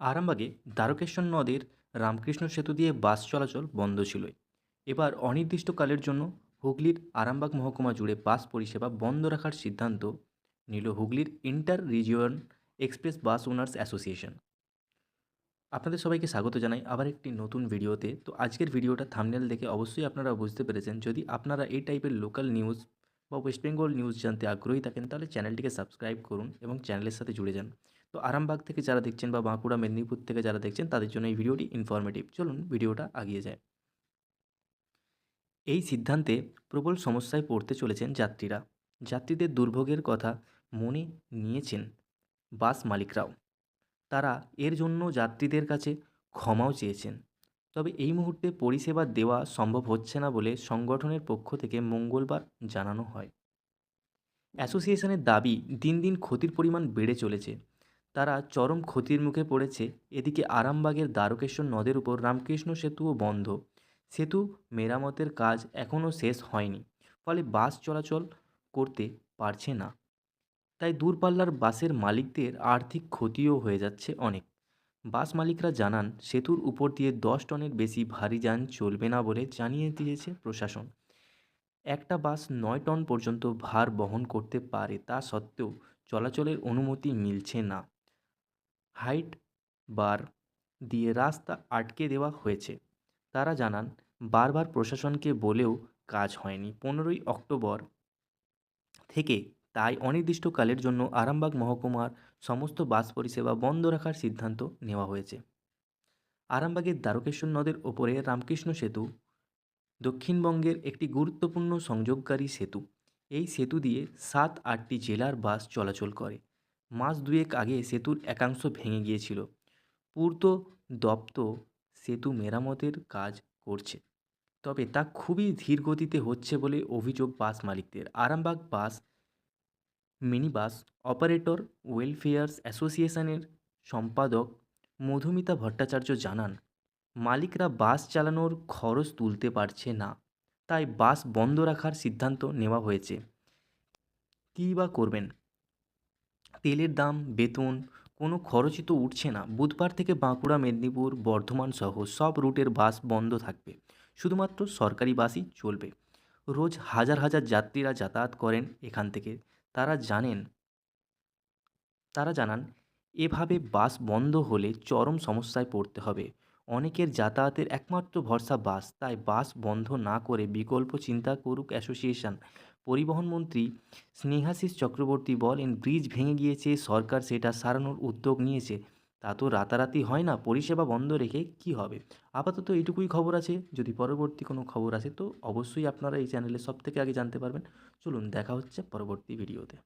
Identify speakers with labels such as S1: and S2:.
S1: আরামবাগে দ্বারকেশ্বর নদের রামকৃষ্ণ সেতু দিয়ে বাস চলাচল বন্ধ ছিল এবার অনির্দিষ্টকালের জন্য হুগলির আরামবাগ মহকুমা জুড়ে বাস পরিষেবা বন্ধ রাখার সিদ্ধান্ত নিল হুগলির inter region express bus owners association. আপনাদের সবাইকে স্বাগত জানাই আবার একটি নতুন ভিডিওতে। তো আজকের ভিডিওটা থামনেল দেখে অবশ্যই আপনারা বুঝতে পেরেছেন। যদি আপনারা এই টাইপের লোকাল নিউজ বা ওয়েস্ট বেঙ্গল নিউজ জানতে আগ্রহী থাকেন, তাহলে চ্যানেলটিকে সাবস্ক্রাইব করুন এবং চ্যানেলের সাথে জুড়ে যান। তো আরামবাগ থেকে যারা দেখছেন বা বাঁকুড়া, মেদিনীপুর থেকে যারা দেখছেন, তাদের জন্য এই ভিডিওটি ইনফরমেটিভ চলুন ভিডিওটা আগিয়ে যায়। এই সিদ্ধান্তে প্রবল সমস্যায় পড়তে চলেছেন যাত্রীরা। যাত্রীদের দুর্ভোগের কথা মনে নিয়েছেন বাস মালিকরাও। তারা এর জন্য যাত্রীদের কাছে ক্ষমাও চেয়েছেন। তবে এই মুহূর্তে পরিষেবা দেওয়া সম্ভব হচ্ছে না বলে সংগঠনের পক্ষ থেকে মঙ্গলবার জানানো হয়। অ্যাসোসিয়েশনের দাবি, দিন দিন ক্ষতির পরিমাণ বেড়ে চলেছে। তারা চরম ক্ষতির মুখে পড়েছে। এদিকে আরামবাগের দ্বারকেশ্বর নদের উপর রামকৃষ্ণ সেতুও বন্ধ। সেতু মেরামতের কাজ এখনও শেষ হয়নি, ফলে বাস চলাচল করতে পারছে না। তাই দূরপাল্লার বাসের মালিকদের আর্থিক ক্ষতিও হয়ে যাচ্ছে অনেক। বাস মালিকরা জানান, সেতুর উপর দিয়ে দশ টনের বেশি ভারী যান চলবে না বলে জানিয়ে দিয়েছে প্রশাসন। একটা বাস নয় টন পর্যন্ত ভার বহন করতে পারে তা সত্ত্বেও চলাচলের অনুমতি মিলছে না। হাইট বার দিয়ে রাস্তা আটকে দেওয়া হয়েছে। তারা জানান, বারবার প্রশাসনকে বলেও কাজ হয়নি। পনেরোই অক্টোবর থেকে তাই অনির্দিষ্টকালের জন্য আরামবাগ মহকুমার সমস্ত বাস পরিষেবা বন্ধ রাখার সিদ্ধান্ত নেওয়া হয়েছে। আরামবাগের দ্বারকেশ্বর নদের ওপরে রামকৃষ্ণ সেতু, দক্ষিণবঙ্গের একটি গুরুত্বপূর্ণ সংযোগকারী সেতু। এই সেতু দিয়ে সাত আটটি জেলার বাস চলাচল করে। মাস দুয়েক আগে সেতুর একাংশ ভেঙে গিয়েছিল। পূর্ত দপ্তর সেতু মেরামতের কাজ করছে। তবে তা খুবই ধীর গতিতে হচ্ছে বলে অভিযোগ বাস মালিকদের। Arambagh bus mini bus operator welfares অ্যাসোসিয়েশনের সম্পাদক মধুমিতা ভট্টাচার্য জানান, মালিকরা বাস চালানোর খরচ তুলতে পারছে না, তাই বাস বন্ধ রাখার সিদ্ধান্ত নেওয়া হয়েছে। কী বা করবেন? তেলের দাম, বেতন, কোনো খরচই তো উঠছে না। বুধবার থেকে বাঁকুড়া, মেদিনীপুর, বর্ধমান সহ সব রুটের বাস বন্ধ থাকবে। শুধুমাত্র সরকারি বাসই চলবে। রোজ হাজার হাজার যাত্রীরা যাতায়াত করেন এখান থেকে। তারা জানেন, তারা জানান, এভাবে বাস বন্ধ হলে চরম সমস্যায় পড়তে হবে। অনেকের যাতায়াতের একমাত্র ভরসা বাস, তাই বাস বন্ধ না করে বিকল্প চিন্তা করুক অ্যাসোসিয়েশন। পরিবহন মন্ত্রী স্নেহাশিস চক্রবর্তী বলেন ব্রিজ ভেঙে গিয়েছে, সরকার সেটা সারানোর উদ্যোগ নিয়েছে। তা তো রাতারাতি হয় না, পরিষেবা বন্ধ রেখে কি হবে? আপাতত এটুকুই খবর আছে। যদি পরবর্তী কোনো খবর আসে, তো অবশ্যই আপনারা এই চ্যানেলে সব থেকে আগে জানতে পারবেন। চলুন, দেখা হচ্ছে পরবর্তী ভিডিওতে।